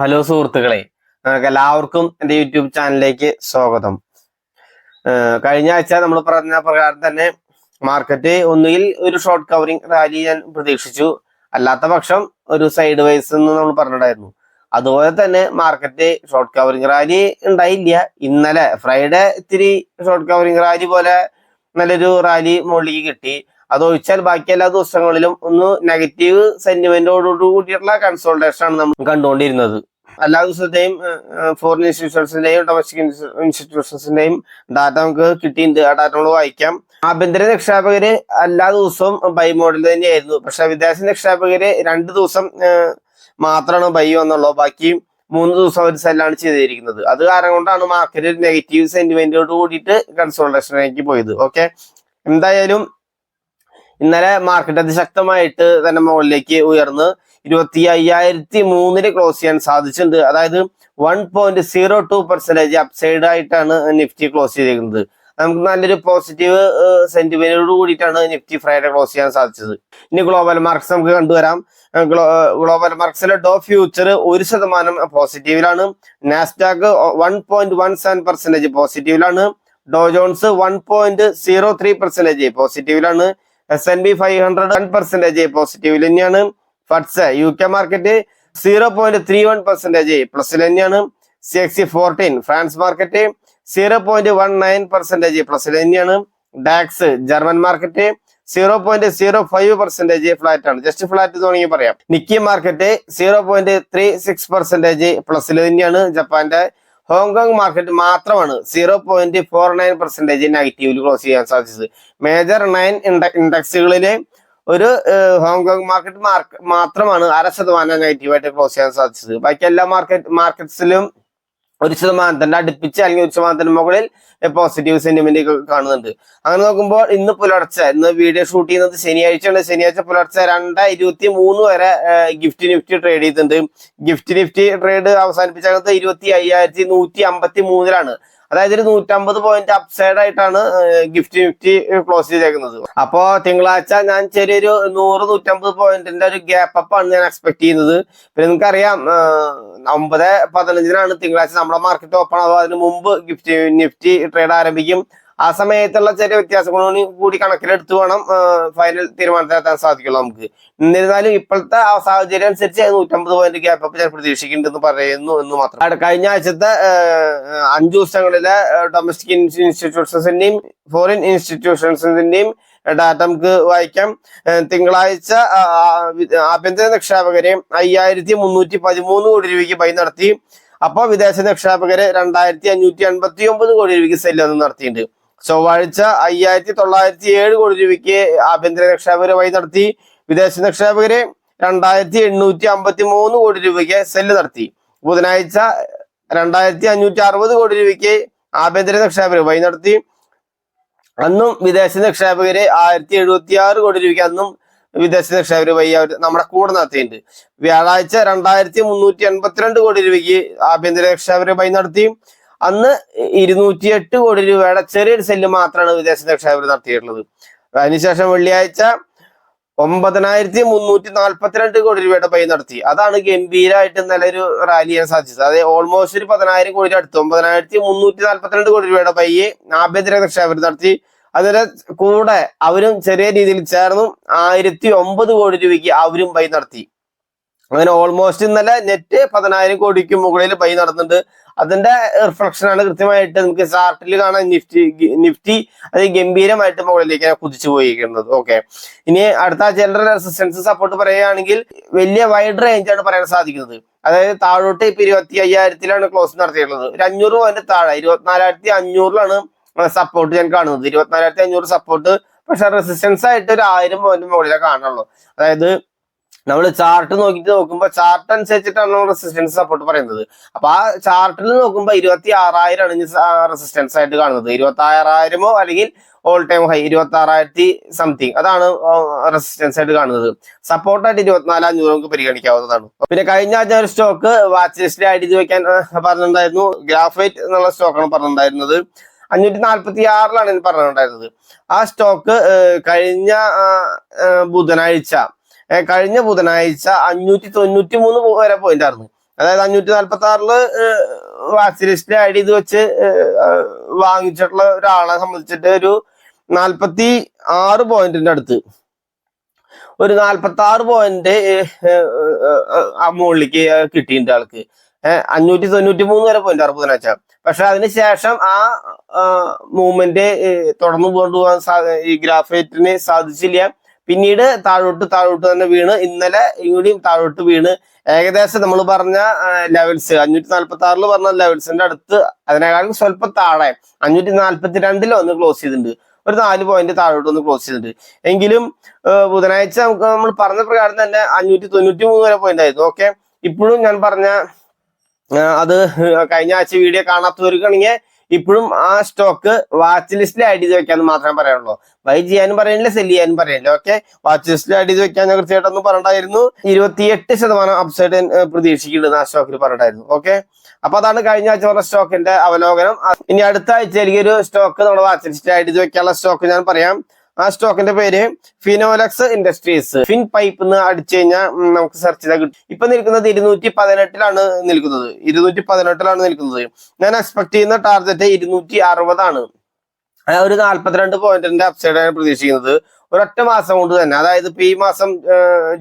Hello സുഹൃത്തുക്കളെ എല്ലാവർക്കും എന്റെ യൂട്യൂബ് ചാനലിലേക്ക് സ്വാഗതം. കഴിഞ്ഞ ആഴ്ച നമ്മൾ പറഞ്ഞ പ്രകാരം തന്നെ മാർക്കറ്റ് ഒന്നുകിൽ ഒരു ഷോർട്ട് കവറിംഗ് റാലി ഞാൻ പ്രതീക്ഷിച്ചു. അല്ലാത്ത പക്ഷം ഒരു സൈഡ് വൈസ് എന്ന് നമ്മൾ പറഞ്ഞിട്ടുണ്ടായിരുന്നു. അതുപോലെ തന്നെ മാർക്കറ്റ് ഷോർട്ട് കവറിംഗ് റാലി ഉണ്ടായില്ല. ഇന്നലെ ഫ്രൈഡേ ഇത്തിരി ഷോർട്ട് കവറിംഗ് റാലി പോലെ നല്ലൊരു റാലി മുകളിലേക്ക് കിട്ടി. അതൊഴിച്ചാൽ ബാക്കി എല്ലാ ദിവസങ്ങളിലും ഒന്ന് നെഗറ്റീവ് സെന്റിമെന്റോടുകൂടിയിട്ടുള്ള കൺസോൾട്ടേഷൻ ആണ് നമ്മൾ കണ്ടുകൊണ്ടിരുന്നത്. എല്ലാ ദിവസത്തെയും ഫോറിൻ ഇൻസ്റ്റിറ്റ്യൂഷൻസിന്റെയും ഡൊമസ്റ്റിക് ഇൻസ്റ്റിറ്റ്യൂഷൻസിന്റെയും ഡാറ്റ നമുക്ക് കിട്ടിയിട്ടുണ്ട്. ആ ഡാറ്റ നമ്മൾ വായിക്കാം. ആഭ്യന്തര നിക്ഷേപകര് എല്ലാ ദിവസവും ബൈ മോഡൽ തന്നെയായിരുന്നു. പക്ഷെ വിദേശ നിക്ഷേപകര് രണ്ട് ദിവസം മാത്രമാണ് ബൈ എന്നുള്ളത് ബാക്കി മൂന്ന് ദിവസം ഒരു സെല്ലാണ് ചെയ്തിരിക്കുന്നത്. അത് കാരണം കൊണ്ടാണ് മാർക്കറ്റ് നെഗറ്റീവ് സെന്റിമെന്റോട് കൂടിയിട്ട് കൺസോൾട്ടേഷനിലേക്ക് പോയത്. ഓക്കെ എന്തായാലും ഇന്നലെ മാർക്കറ്റ് അതിശക്തമായിട്ട് തന്നെ മുകളിലേക്ക് ഉയർന്ന് ഇരുപത്തി അയ്യായിരത്തി മൂന്നിൽ ക്ലോസ് ചെയ്യാൻ സാധിച്ചിട്ടുണ്ട്. അതായത് one point zero two percentage upside ആയിട്ടാണ് നിഫ്റ്റി ക്ലോസ് ചെയ്തിരിക്കുന്നത്. നമുക്ക് നല്ലൊരു പോസിറ്റീവ് സെന്റിമെന്റോട് കൂടിയിട്ടാണ് നിഫ്റ്റി ഫ്രൈഡേ ക്ലോസ് ചെയ്യാൻ സാധിച്ചത്. ഇനി ഗ്ലോബൽ മാർക്സ് നമുക്ക് കണ്ടുവരാം. ഗ്ലോബൽ മാർക്സിലെ ഡോ ഫ്യൂച്ചർ ഒരു ശതമാനം പോസിറ്റീവിലാണ് Nasdaq one point one seven percentage പോസിറ്റീവിലാണ് Dow Jones one point zero three percentage പോസിറ്റീവിലാണ് S and P five hundred one percentage പോസിറ്റീവിൽ തന്നെയാണ്. FTSE U K market zero point three one percentage plus തന്നെയാണ്. C X fourteen France market zero point one nine percentage plus തന്നെയാണ്. DAX German market zero point zero five percentage flat ആണ്. Just flat എന്ന് തുടങ്ങി പറയാം. Nikkei market zero point three six percentage plus തന്നെയാണ്. ജപ്പാന്റെ Hong Kong market മാത്രമാണ് zero point four nine percentage നെഗറ്റീവിൽ close ചെയ്യാൻ സാധിച്ചത്. മേജർ നയൻ ഇൻഡെക്സുകളിലെ ഒരു ഹോങ്കോങ് മാർക്കറ്റ് മാത്രമാണ് അര ശതമാനം നെഗറ്റീവായിട്ട് ക്ലോസ് ചെയ്യാൻ സാധിച്ചത്. ബാക്കി എല്ലാ മാർക്കറ്റ് മാർക്കറ്റ്സിലും ഒരു ശതമാനത്തിന്റെ അടുപ്പിച്ച് അല്ലെങ്കിൽ ഒരു ശതമാനത്തിന് മുകളിൽ പോസിറ്റീവ് സെന്റിമെന്റ് കാണുന്നുണ്ട്. അങ്ങനെ നോക്കുമ്പോൾ ഇന്ന് പുലർച്ചെ ഇന്ന് വീഡിയോ ഷൂട്ട് ചെയ്യുന്നത് ശനിയാഴ്ചയാണ്. ശനിയാഴ്ച പുലർച്ചെ രണ്ട് ഇരുപത്തി മൂന്ന് വരെ ഗിഫ്റ്റ് നിഫ്റ്റി ട്രേഡ് ചെയ്തിട്ടുണ്ട്. ഗിഫ്റ്റ് നിഫ്റ്റി ട്രേഡ് അവസാനിപ്പിച്ചത് ഇരുപത്തി അയ്യായിരത്തി നൂറ്റി അമ്പത്തി മൂന്നിലാണ് അതായത് ഒരു നൂറ്റമ്പത് പോയിന്റ് അപ്സൈഡ് ആയിട്ടാണ് ഗിഫ്റ്റ് നിഫ്റ്റി ക്ലോസ് ചെയ്തേക്കുന്നത്. അപ്പോ തിങ്കളാഴ്ച ഞാൻ ചെറിയൊരു നൂറ് നൂറ്റമ്പത് പോയിന്റിന്റെ ഒരു ഗ്യാപ്പ് അപ്പ് ആണ് ഞാൻ എക്സ്പെക്ട് ചെയ്യുന്നത്. പിന്നെ നിങ്ങൾക്കറിയാം ഒമ്പത് പതിനഞ്ചിനാണ് തിങ്കളാഴ്ച നമ്മുടെ മാർക്കറ്റ് ഓപ്പൺ ആവുക. അതിന് മുമ്പ് ഗിഫ്റ്റ് നിഫ്റ്റി ട്രേഡ് ആരംഭിക്കും. ആ സമയത്തുള്ള ചെറിയ വ്യത്യാസങ്ങളും കൂടി കണക്കിലെടുത്ത് വേണം ഫൈനൽ തീരുമാനത്തിലെത്താൻ സാധിക്കുള്ളൂ നമുക്ക്. എന്നിരുന്നാലും ഇപ്പോഴത്തെ ആ സാഹചര്യം അനുസരിച്ച് നൂറ്റമ്പത് പോയിന്റ് ഗ്യാപ്പ് അപ്പ് ഞാൻ പ്രതീക്ഷിക്കുന്നുണ്ടെന്ന് പറയുന്നു എന്ന് മാത്രം. കഴിഞ്ഞ ആഴ്ചത്തെ അഞ്ചു ദിവസങ്ങളിലെ ഡൊമസ്റ്റിക് ഇൻസ്റ്റിറ്റ്യൂഷൻസിന്റെയും ഫോറിൻ ഇൻസ്റ്റിറ്റ്യൂഷൻസിന്റെയും ഡാറ്റ നമുക്ക് വായിക്കാം. തിങ്കളാഴ്ച ആഭ്യന്തര നിക്ഷേപകരെ അയ്യായിരത്തി മുന്നൂറ്റി പതിമൂന്ന് കോടി രൂപയ്ക്ക് ബൈ നടത്തി. അപ്പോൾ വിദേശ നിക്ഷേപകരെ രണ്ടായിരത്തി അഞ്ഞൂറ്റി എൺപത്തി ഒമ്പത് കോടി രൂപയ്ക്ക് സെല്ല് നടത്തിയിട്ടുണ്ട്. ചൊവ്വാഴ്ച അയ്യായിരത്തി തൊള്ളായിരത്തി ഏഴ് കോടി രൂപയ്ക്ക് ആഭ്യന്തര നിക്ഷേപകരെ വഴി നടത്തി. വിദേശ നിക്ഷേപകരെ രണ്ടായിരത്തി എണ്ണൂറ്റി അമ്പത്തി മൂന്ന് കോടി രൂപയ്ക്ക് സെല്ല് നടത്തി. ബുധനാഴ്ച രണ്ടായിരത്തി അഞ്ഞൂറ്റി അറുപത് കോടി രൂപയ്ക്ക് ആഭ്യന്തര നിക്ഷേപകരെ വഴി നടത്തി. അന്നും വിദേശ നിക്ഷേപകരെ ആയിരത്തി എഴുപത്തി ആറ് കോടി രൂപയ്ക്ക് അന്നും വിദേശ നിക്ഷേപകർ വഴി അവർ നമ്മുടെ കൂടെ നടത്തിയിട്ടുണ്ട്. വ്യാഴാഴ്ച രണ്ടായിരത്തി മുന്നൂറ്റി എൺപത്തിരണ്ട് കോടി രൂപയ്ക്ക് ആഭ്യന്തര നിക്ഷേപകരെ വഴി നടത്തി. അന്ന് ഇരുന്നൂറ്റി എട്ട് കോടി രൂപയുടെ ചെറിയൊരു സെല്ല് മാത്രമാണ് വിദേശ നിക്ഷേപം നടത്തിയിട്ടുള്ളത്. അതിനുശേഷം വെള്ളിയാഴ്ച ഒമ്പതിനായിരത്തി മുന്നൂറ്റി നാൽപ്പത്തിരണ്ട് കോടി രൂപയുടെ പൈ നടത്തി. അതാണ് ഗംഭീരമായിട്ട് നല്ലൊരു റാലി ചെയ്യാൻ സാധിച്ചത്. അതായത് ഓൾമോസ്റ്റ് ഒരു പതിനായിരം കോടി അടുത്ത് ഒമ്പതിനായിരത്തി മുന്നൂറ്റി നാൽപ്പത്തിരണ്ട് കോടി രൂപയുടെ പൈ ആഭ്യന്തര നിക്ഷേപം നടത്തി. അതിന് കൂടെ അവരും ചെറിയ രീതിയിൽ ചേർന്നും ആയിരത്തി ഒമ്പത് കോടി രൂപയ്ക്ക് അവരും പൈ നടത്തി. അങ്ങനെ ഓൾമോസ്റ്റ് ഇന്നലെ നെറ്റ് പതിനായിരം കോടിക്ക് മുകളിൽ പൈ നടന്നിട്ടുണ്ട്. അതിന്റെ റിഫ്ലക്ഷൻ ആണ് കൃത്യമായിട്ട് നമുക്ക് ചാർട്ടിൽ കാണാൻ നിഫ്റ്റി നിഫ്റ്റി അത് ഗംഭീരമായിട്ട് മുകളിലേക്ക് കുതിച്ചു പോയിരിക്കുന്നത്. ഓക്കെ ഇനി അടുത്ത ജനറൽ അസിസ്റ്റൻസ് സപ്പോർട്ട് പറയുകയാണെങ്കിൽ വലിയ വൈഡ് റേഞ്ച് ആണ് പറയാൻ സാധിക്കുന്നത്. അതായത് താഴോട്ട് ഇപ്പൊ ഇരുപത്തി അയ്യായിരത്തിലാണ് ക്ലോസ് നടത്തിയിട്ടുള്ളത്. ഒരു അഞ്ഞൂറ് പോയിന്റ് താഴെ ഇരുപത്തിനാലായിരത്തി അഞ്ഞൂറിലാണ് സപ്പോർട്ട് ഞാൻ കാണുന്നത്. ഇരുപത്തിനാലായിരത്തി അഞ്ഞൂറ് സപ്പോർട്ട് പക്ഷെ റെസിസ്റ്റൻസ് ആയിട്ട് ഒരു ആയിരം പോയിന്റ് മുകളിലേ കാണുള്ളൂ. അതായത് നമ്മൾ ചാർട്ട് നോക്കിട്ട് നോക്കുമ്പോൾ ചാർട്ട് അനുസരിച്ചിട്ടാണ് നമ്മൾ റെസിസ്റ്റൻസ് സപ്പോർട്ട് പറയുന്നത്. അപ്പൊ ആ ചാർട്ടിൽ നോക്കുമ്പോൾ ഇരുപത്തി ആറായിരമാണ് ഇനി റെസിസ്റ്റൻസ് ആയിട്ട് കാണുന്നത്. ഇരുപത്തി ആറായിരമോ അല്ലെങ്കിൽ ഓൾ ടൈം ഹൈ ഇരുപത്തി ആറായിരത്തി സംതിങ് അതാണ് റെസിസ്റ്റൻസ് ആയിട്ട് കാണുന്നത്. സപ്പോർട്ടായിട്ട് ഇരുപത്തിനാല് അഞ്ഞൂറ് നമുക്ക് പരിഗണിക്കാവുന്നതാണ്. പിന്നെ കഴിഞ്ഞ ആഴ്ച ഒരു സ്റ്റോക്ക് വാച്ച് ലിസ്റ്റിൽ ആഡ് ചെയ്ത് വെക്കാൻ പറഞ്ഞിട്ടുണ്ടായിരുന്നു. ഗ്രാഫൈറ്റ് എന്നുള്ള സ്റ്റോക്കാണ് പറഞ്ഞിട്ടുണ്ടായിരുന്നത്. അഞ്ഞൂറ്റി നാൽപ്പത്തി ആറിലാണ് പറഞ്ഞിട്ടുണ്ടായിരുന്നത്. ആ സ്റ്റോക്ക് കഴിഞ്ഞ ബുധനാഴ്ച കഴിഞ്ഞ ബുധനാഴ്ച അഞ്ഞൂറ്റി തൊണ്ണൂറ്റി മൂന്ന് വരെ പോയിന്റ് ആയിരുന്നു. അതായത് അഞ്ഞൂറ്റി നാല്പത്തി ആറിൽ വാക്സിനേഷന്റെ ലിസ്റ്റ് ആഡ് ചെയ്ത് വെച്ച് വാങ്ങിച്ചിട്ടുള്ള ഒരാളെ സംബന്ധിച്ചിട്ട് ഒരു നാൽപ്പത്തി ആറ് പോയിന്റിന്റെ അടുത്ത്. ഒരു നാൽപ്പത്തി ആറ് പോയിന്റ് മുകളിലേക്ക് കിട്ടിയിട്ടുണ്ട് ആൾക്ക്. അഞ്ഞൂറ്റി തൊണ്ണൂറ്റി മൂന്ന് വരെ പോയിന്റ് ആറ് ബുധനാഴ്ച. പക്ഷെ അതിനുശേഷം ആ മൂവ്മെന്റ് തുടർന്നു കൊണ്ടുപോകാൻ ഈ ഗ്രാഫൈറ്റിന് സാധിച്ചില്ല. പിന്നീട് താഴോട്ട് താഴോട്ട് തന്നെ വീണ് ഇന്നലെ ഇങ്ങോട്ടും താഴോട്ട് വീണ്. ഏകദേശം നമ്മൾ പറഞ്ഞ ലെവൽസ് അഞ്ഞൂറ്റി നാല്പത്തി ആറിൽ പറഞ്ഞ ലെവൽസിന്റെ അടുത്ത് അതിനേക്കാളും സ്വല്പം താഴെ അഞ്ഞൂറ്റി നാല്പത്തി രണ്ടിൽ ഒന്ന് ക്ലോസ് ചെയ്തിട്ടുണ്ട്. ഒരു നാല് പോയിന്റ് താഴോട്ട് ഒന്ന് ക്ലോസ് ചെയ്തിട്ടുണ്ട്. എങ്കിലും ബുധനാഴ്ച നമുക്ക് നമ്മൾ പറഞ്ഞ പ്രകാരം തന്നെ അഞ്ഞൂറ്റി തൊണ്ണൂറ്റി മൂന്ന് വരെ പോയിന്റ് ആയിരുന്നു. ഓക്കെ ഇപ്പോഴും ഞാൻ പറഞ്ഞ അത് കഴിഞ്ഞ ആഴ്ച വീഡിയോ കാണാത്തവർക്കാണെങ്കിൽ ഇപ്പോഴും ആ സ്റ്റോക്ക് വാച്ച് ലിസ്റ്റിൽ ആഡ് ചെയ്ത് വെക്കാന്ന് മാത്രമേ പറയാനുള്ളൂ ബൈ ചെയ്യാനും പറയാനില്ല സെൽ ചെയ്യാനും പറയാനില്ല ഓക്കെ വാച്ച് ലിസ്റ്റിൽ ആഡ് ചെയ്ത് വെക്കാൻ ഞാൻ കൃത്യമായിട്ടൊന്നും പറഞ്ഞിട്ടായിരുന്നു. ഇരുപത്തിയെട്ട് ശതമാനം അപ്സൈഡ് പ്രതീക്ഷിക്കുന്നത് ആ സ്റ്റോക്കിൽ പറഞ്ഞിട്ടായിരുന്നു ഓക്കെ അപ്പൊ അതാണ് കഴിഞ്ഞ ആഴ്ച പറഞ്ഞ സ്റ്റോക്കിന്റെ അവലോകനം. ഇനി അടുത്ത ആഴ്ചയിലേക്ക് ഒരു സ്റ്റോക്ക് നമ്മുടെ വാച്ച് ലിസ്റ്റിൽ ആഡ് ചെയ്ത് വെക്കാനുള്ള സ്റ്റോക്ക് ഞാൻ പറയാം. ആ സ്റ്റോക്കിന്റെ പേര് ഫിനോലക്സ് ഇൻഡസ്ട്രീസ്. ഫിൻ പൈപ്പ് എന്ന് അടിച്ചു കഴിഞ്ഞാൽ നമുക്ക് സെർച്ച് ചെയ്താൽ കിട്ടും. ഇപ്പൊ നിൽക്കുന്നത് ഇരുന്നൂറ്റി പതിനെട്ടിലാണ് നിൽക്കുന്നത്. ഇരുന്നൂറ്റി പതിനെട്ടിലാണ് നിൽക്കുന്നത്. ഞാൻ എക്സ്പെക്ട് ചെയ്യുന്ന ടാർഗറ്റ് ഇരുന്നൂറ്റി അറുപതാണ് ഒരു നാല്പത്തിരണ്ട് പോയിന്റിന്റെ അപ്സൈഡാണ് പ്രതീക്ഷിക്കുന്നത്. ഒരൊറ്റ മാസം കൊണ്ട് തന്നെ. അതായത് ഇപ്പൊ ഈ മാസം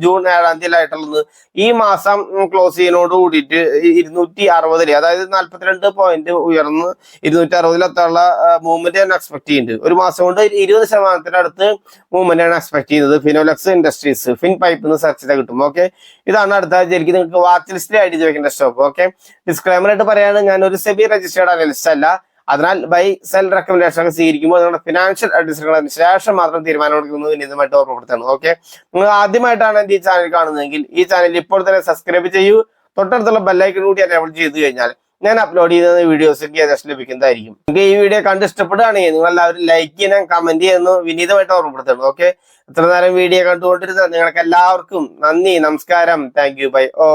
ജൂൺ ഏഴാം തീയതി ആയിട്ടുള്ളത് ഈ മാസം ക്ലോസ് ചെയ്യുന്നതോട് കൂടിയിട്ട് ഇരുന്നൂറ്റി അറുപതിൽ അതായത് നാല്പത്തിരണ്ട് പോയിന്റ് ഉയർന്ന് ഇരുന്നൂറ്റി അറുപതിലെത്താനുള്ള മൂവ്മെന്റ് ഞാൻ എക്സ്പെക്ട് ചെയ്യുന്നുണ്ട് ഒരു മാസം കൊണ്ട് ഇരുപത് ശതമാനത്തിനടുത്ത് മൂവ്മെന്റ് ആണ് എക്സ്പെക്ട് ചെയ്യുന്നത്. ഫിനോലക്സ് ഇൻഡസ്ട്രീസ് ഫിൻ പൈപ്പ് എന്ന് സെർച്ച് ചെയ്താൽ കിട്ടും. ഓക്കെ ഇതാണ് അടുത്ത എനിക്ക് നിങ്ങൾക്ക് വാച്ച് ലിസ്റ്റിൽ ആയിട്ട് വെക്കേണ്ട സ്റ്റോപ്പ് ഓക്കെ ഡിസ്ക്ലൈമർ ആയിട്ട് പറയാണ് ഞാൻ ഒരു സെബി രജിസ്റ്റേർഡ് അനലിസ്റ്റ് അല്ല. അതിനാൽ ബൈ സെൽ റെക്കമെൻഡേഷൻ സ്വീകരിക്കുമ്പോൾ നിങ്ങളുടെ ഫിനാൻഷ്യൽ അഡ്വൈസറുകൾ ശേഷം മാത്രം തീരുമാനമെടുക്കുന്നത് ഇതുമായിട്ട് ഓർമ്മപ്പെടുത്തണം ഓക്കെ നിങ്ങൾ ആദ്യമായിട്ടാണ് എന്റെ ഈ ചാനൽ കാണുന്നതെങ്കിൽ ഈ ചാനൽ ഇപ്പോൾ തന്നെ സബ്സ്ക്രൈബ് ചെയ്യൂ. തൊട്ടടുത്തുള്ള ബെല്ലൈക്കൺ കൂടി എനേബിൾ ചെയ്തു കഴിഞ്ഞാൽ ഞാൻ അപ്ലോഡ് ചെയ്യുന്ന വീഡിയോസ് ഏകദേശം ലഭിക്കുന്നതായിരിക്കും. നിങ്ങൾക്ക് ഈ വീഡിയോ കണ്ട് ഇഷ്ടപ്പെടുകയാണെങ്കിൽ നിങ്ങൾ എല്ലാവരും ലൈക്ക് ചെയ്യണം കമന്റ് ചെയ്യുന്നു വിനീതമായിട്ട് ഓർമ്മപ്പെടുത്തണം ഓക്കെ ഇത്ര നേരം വീഡിയോ കണ്ടുകൊണ്ടിരുന്ന നിങ്ങൾക്ക് എല്ലാവർക്കും നന്ദി നമസ്കാരം. Thank you by oh